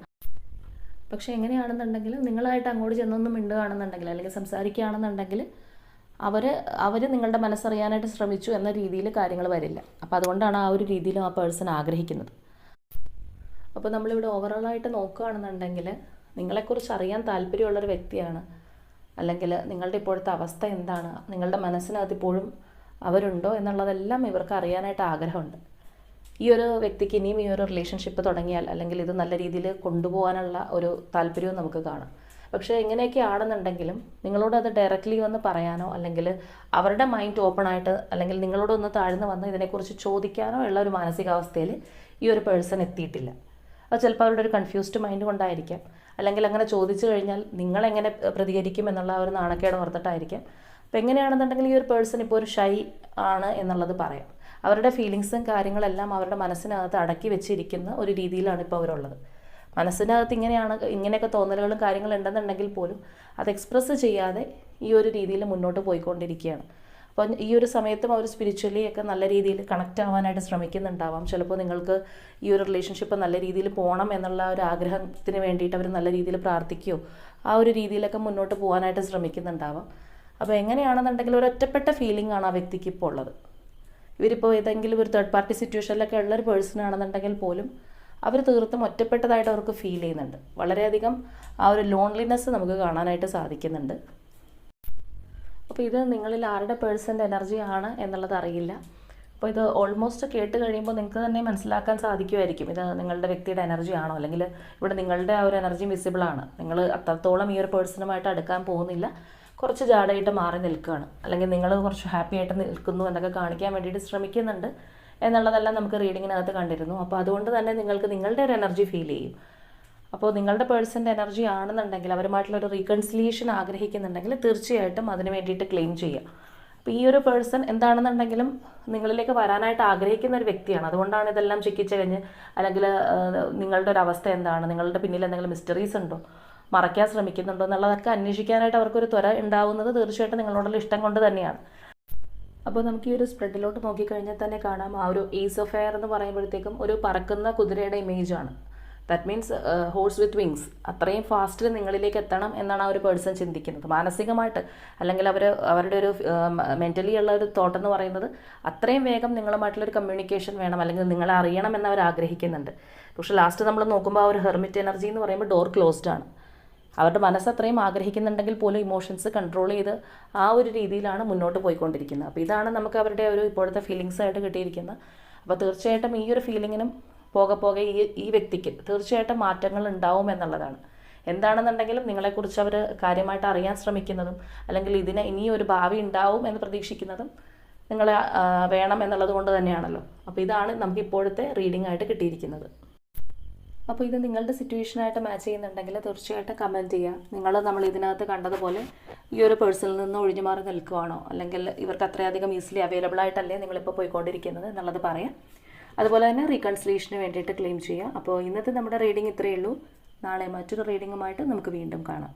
പക്ഷേ എങ്ങനെയാണെന്നുണ്ടെങ്കിൽ നിങ്ങളായിട്ട് അങ്ങോട്ട് ചെന്നൊന്നും മിണ്ടുകയാണെന്നുണ്ടെങ്കിൽ അല്ലെങ്കിൽ സംസാരിക്കുകയാണെന്നുണ്ടെങ്കിൽ അവർ അവർ നിങ്ങളുടെ മനസ്സറിയാനായിട്ട് ശ്രമിച്ചു എന്ന രീതിയിൽ കാര്യങ്ങൾ വരില്ല. അപ്പോൾ അതുകൊണ്ടാണ് ആ ഒരു രീതിയിലും ആ പേഴ്സൺ ആഗ്രഹിക്കുന്നത്. അപ്പോൾ നമ്മളിവിടെ ഓവറോളായിട്ട് നോക്കുകയാണെന്നുണ്ടെങ്കിൽ നിങ്ങളെക്കുറിച്ച് അറിയാൻ താല്പര്യമുള്ളൊരു വ്യക്തിയാണ്. അല്ലെങ്കിൽ നിങ്ങളുടെ ഇപ്പോഴത്തെ അവസ്ഥ എന്താണ്? നിങ്ങളുടെ മനസ്സിനകത്ത് ഇപ്പോഴും അവരുണ്ടോ എന്നുള്ളതെല്ലാം ഇവർക്ക് അറിയാനായിട്ട് ആഗ്രഹമുണ്ട്. ഈ ഒരു വ്യക്തിക്ക് ഇനിയും ഈ ഒരു റിലേഷൻഷിപ്പ് തുടങ്ങിയാൽ അല്ലെങ്കിൽ ഇത് നല്ല രീതിയിൽ കൊണ്ടുപോകാനുള്ള ഒരു താല്പര്യവും നമുക്ക് കാണാം. പക്ഷേ എങ്ങനെയൊക്കെ ആണെന്നുണ്ടെങ്കിലും നിങ്ങളോട് അത് ഡയറക്റ്റ്ലി വന്ന് പറയാനോ അല്ലെങ്കിൽ അവരുടെ മൈൻഡ് ഓപ്പൺ ആയിട്ട് അല്ലെങ്കിൽ നിങ്ങളോട് ഒന്ന് താഴ്ന്നു വന്ന് ഇതിനെക്കുറിച്ച് ചോദിക്കാനോ ഉള്ള ഒരു മാനസികാവസ്ഥയിൽ ഈ ഒരു പേഴ്സൺ എത്തിയിട്ടില്ല. അത് ചിലപ്പോൾ അവരുടെ ഒരു കൺഫ്യൂസ്ഡ് മൈൻഡ് കൊണ്ടായിരിക്കാം. അല്ലെങ്കിൽ അങ്ങനെ ചോദിച്ചു കഴിഞ്ഞാൽ നിങ്ങളെങ്ങനെ പ്രതികരിക്കും എന്നുള്ള ഒരു നാണക്കേട് ഓർത്തിട്ടായിരിക്കാം. അപ്പോൾ എങ്ങനെയാണെന്നുണ്ടെങ്കിൽ ഈ ഒരു പേഴ്സൺ ഇപ്പോൾ ഒരു ഷൈ ആണ് എന്നുള്ളത് പറയാം. അവരുടെ ഫീലിങ്സും കാര്യങ്ങളെല്ലാം അവരുടെ മനസ്സിനകത്ത് അടക്കി വെച്ചിരിക്കുന്ന ഒരു രീതിയിലാണ് ഇപ്പോൾ അവരുള്ളത്. മനസ്സിനകത്ത് ഇങ്ങനെയാണ് ഇങ്ങനെയൊക്കെ തോന്നലുകളും കാര്യങ്ങളും ഉണ്ടെന്നുണ്ടെങ്കിൽ പോലും അത് എക്സ്പ്രസ് ചെയ്യാതെ ഈ ഒരു രീതിയിൽ മുന്നോട്ട് പോയിക്കൊണ്ടിരിക്കുകയാണ്. അപ്പം ഈ ഒരു സമയത്തും അവർ സ്പിരിച്വലി ഒക്കെ നല്ല രീതിയിൽ കണക്റ്റ് ആവാനായിട്ട് ശ്രമിക്കുന്നുണ്ടാവാം. ചിലപ്പോൾ നിങ്ങൾക്ക് ഈ ഒരു റിലേഷൻഷിപ്പ് നല്ല രീതിയിൽ പോകണം എന്നുള്ള ഒരു ആഗ്രഹത്തിന് വേണ്ടിയിട്ട് അവർ നല്ല രീതിയിൽ പ്രാർത്ഥിക്കുകയോ ആ ഒരു രീതിയിലൊക്കെ മുന്നോട്ട് പോകാനായിട്ട് ശ്രമിക്കുന്നുണ്ടാവാം. അപ്പോൾ എങ്ങനെയാണെന്നുണ്ടെങ്കിൽ ഒരു ഒറ്റപ്പെട്ട ഫീലിംഗ് ആണ് ആ വ്യക്തിക്ക് ഇപ്പോൾ ഉള്ളത്. ഇവരിപ്പോൾ ഏതെങ്കിലും ഒരു തേർഡ് പാർട്ടി സിറ്റുവേഷനിലൊക്കെ ഉള്ള ഒരു പേഴ്സൺ ആണെന്നുണ്ടെങ്കിൽ പോലും അവർ തീർത്തും ഒറ്റപ്പെട്ടതായിട്ട് അവർക്ക് ഫീൽ ചെയ്യുന്നുണ്ട്. വളരെയധികം ആ ഒരു ലോൺലിനെസ് നമുക്ക് കാണാനായിട്ട് സാധിക്കുന്നുണ്ട്. അപ്പോൾ ഇത് നിങ്ങളിൽ ആരുടെ പേഴ്സന്റെ എനർജി ആണ് എന്നുള്ളത് അറിയില്ല. അപ്പോൾ ഇത് ഓൾമോസ്റ്റ് കേട്ട് കഴിയുമ്പോൾ നിങ്ങൾക്ക് തന്നെ മനസ്സിലാക്കാൻ സാധിക്കുമായിരിക്കും. ഇത് നിങ്ങളുടെ വ്യക്തിയുടെ എനർജി ആണോ? അല്ലെങ്കിൽ ഇവിടെ നിങ്ങളുടെ ആ ഒരു എനർജി വിസിബിൾ ആണ്. നിങ്ങൾ അത്രത്തോളം ഈ ഒരു പേഴ്സണുമായിട്ട് അടുക്കാൻ പോകുന്നില്ല. കുറച്ച് ജാടായിട്ട് മാറി നിൽക്കുകയാണ്. അല്ലെങ്കിൽ നിങ്ങൾ കുറച്ച് ഹാപ്പി ആയിട്ട് നിൽക്കുന്നു എന്നൊക്കെ കാണിക്കാൻ വേണ്ടിയിട്ട് ശ്രമിക്കുന്നുണ്ട്. എന്നുള്ളതെല്ലാം നമുക്ക് റീഡിങ്ങിനകത്ത് കണ്ടിരുന്നു. അപ്പോൾ അതുകൊണ്ട് തന്നെ നിങ്ങൾക്ക് നിങ്ങളുടെ ഒരു എനർജി ഫീൽ ചെയ്യും. അപ്പോൾ നിങ്ങളുടെ പേഴ്സന്റെ എനർജി ആണെന്നുണ്ടെങ്കിൽ അവരുമായിട്ടുള്ള ഒരു റീകൺസിലിയേഷൻ ആഗ്രഹിക്കുന്നുണ്ടെങ്കിൽ തീർച്ചയായിട്ടും അതിന് വേണ്ടിയിട്ട് ക്ലെയിം ചെയ്യുക. അപ്പോൾ ഈ ഒരു പേഴ്സൺ എന്താണെന്നുണ്ടെങ്കിലും നിങ്ങളിലേക്ക് വരാനായിട്ട് ആഗ്രഹിക്കുന്ന ഒരു വ്യക്തിയാണ്. അതുകൊണ്ടാണ് ഇതെല്ലാം ചിക്കിച്ച് കഴിഞ്ഞ് അല്ലെങ്കിൽ നിങ്ങളുടെ ഒരു അവസ്ഥ എന്താണ്? നിങ്ങളുടെ പിന്നിൽ എന്തെങ്കിലും മിസ്റ്ററീസ് ഉണ്ടോ? മറയ്ക്കാൻ ശ്രമിക്കുന്നുണ്ടോ? എന്നുള്ളതൊക്കെ അന്വേഷിക്കാനായിട്ട് അവർക്കൊരു ത്വര ഉണ്ടാവുന്നത് തീർച്ചയായിട്ടും നിങ്ങളോടുള്ള ഇഷ്ടം കൊണ്ട് തന്നെയാണ്. അപ്പോൾ നമുക്ക് ഈ ഒരു സ്പ്രെഡിലോട്ട് നോക്കിക്കഴിഞ്ഞാൽ തന്നെ കാണാം ആ ഒരു ഏസ് ഓഫ് എയർ എന്ന് പറയുമ്പോഴത്തേക്കും ഒരു പറക്കുന്ന കുതിരയുടെ ഇമേജ് ആണ്. That means horse with wings അത്രയും ഫാസ്റ്റിൽ നിങ്ങളിലേക്ക് എത്തണം എന്നാണ് ആ ഒരു പേഴ്സൺ ചിന്തിക്കുന്നത്. മാനസികമായിട്ട് അല്ലെങ്കിൽ അവർ അവരുടെ ഒരു മെന്റലി ഉള്ള ഒരു തോട്ട് എന്ന് പറയുന്നത് അത്രയും വേഗം നിങ്ങളുമായിട്ടുള്ള ഒരു കമ്മ്യൂണിക്കേഷൻ വേണം അല്ലെങ്കിൽ നിങ്ങളെ അറിയണം എന്ന് അവർ ആഗ്രഹിക്കുന്നുണ്ട്. പക്ഷേ ലാസ്റ്റ് നമ്മൾ നോക്കുമ്പോൾ ആ ഒരു ഹെർമിറ്റ് എനർജി എന്ന് പറയുമ്പോൾ ഡോർ ക്ലോസ്ഡ് ആണ്. അവരുടെ മനസ്സ് അത്രയും ആഗ്രഹിക്കുന്നുണ്ടെങ്കിൽ പോലും ഇമോഷൻസ് കൺട്രോൾ ചെയ്ത് ആ ഒരു രീതിയിലാണ് മുന്നോട്ട് പോയിക്കൊണ്ടിരിക്കുന്നത്. അപ്പോൾ ഇതാണ് നമുക്ക് അവരുടെ ഒരു ഇപ്പോഴത്തെ ഫീലിങ്സ് ആയിട്ട് കിട്ടിയിരിക്കുന്നത്. അപ്പോൾ തീർച്ചയായിട്ടും ഈ ഒരു ഫീലിങ്ങിനും പോകെ പോകെ ഈ ഈ വ്യക്തിക്ക് തീർച്ചയായിട്ടും മാറ്റങ്ങൾ ഉണ്ടാവും എന്നുള്ളതാണ്. എന്താണെന്നുണ്ടെങ്കിലും നിങ്ങളെക്കുറിച്ച് അവർ കാര്യമായിട്ട് അറിയാൻ ശ്രമിക്കുന്നതും അല്ലെങ്കിൽ ഇതിന് ഇനിയൊരു ഒരു ഭാവി ഉണ്ടാവും എന്ന് പ്രതീക്ഷിക്കുന്നതും നിങ്ങളെ വേണം എന്നുള്ളത് കൊണ്ട് തന്നെയാണല്ലോ. അപ്പോൾ ഇതാണ് നമുക്ക് ഇപ്പോഴത്തെ റീഡിംഗ് ആയിട്ട് കിട്ടിയിരിക്കുന്നത്. അപ്പോൾ ഇത് നിങ്ങളുടെ സിറ്റുവേഷനായിട്ട് മാച്ച് ചെയ്യുന്നുണ്ടെങ്കിൽ തീർച്ചയായിട്ടും കമന്റ് ചെയ്യുക നിങ്ങൾ നമ്മൾ ഇതിനകത്ത് കണ്ടതുപോലെ ഈ ഒരു പേഴ്സണിൽ നിന്ന് ഒഴിഞ്ഞു മാറി നിൽക്കുവാണോ? അല്ലെങ്കിൽ ഇവർക്ക് അത്രയധികം ഈസിലി അവൈലബിൾ ആയിട്ടല്ലേ നിങ്ങളിപ്പോൾ പോയിക്കൊണ്ടിരിക്കുന്നത് എന്നുള്ളത് പറയാം. അതുപോലെ തന്നെ റീകൺസിലേഷന് വേണ്ടിയിട്ട് ക്ലെയിം ചെയ്യുക അപ്പോൾ ഇന്നത്തെ നമ്മുടെ റീഡിംഗ് ഇത്രയേ ഉള്ളൂ. നാളെ മറ്റൊരു റീഡിങ്ങുമായിട്ട് നമുക്ക് വീണ്ടും കാണാം.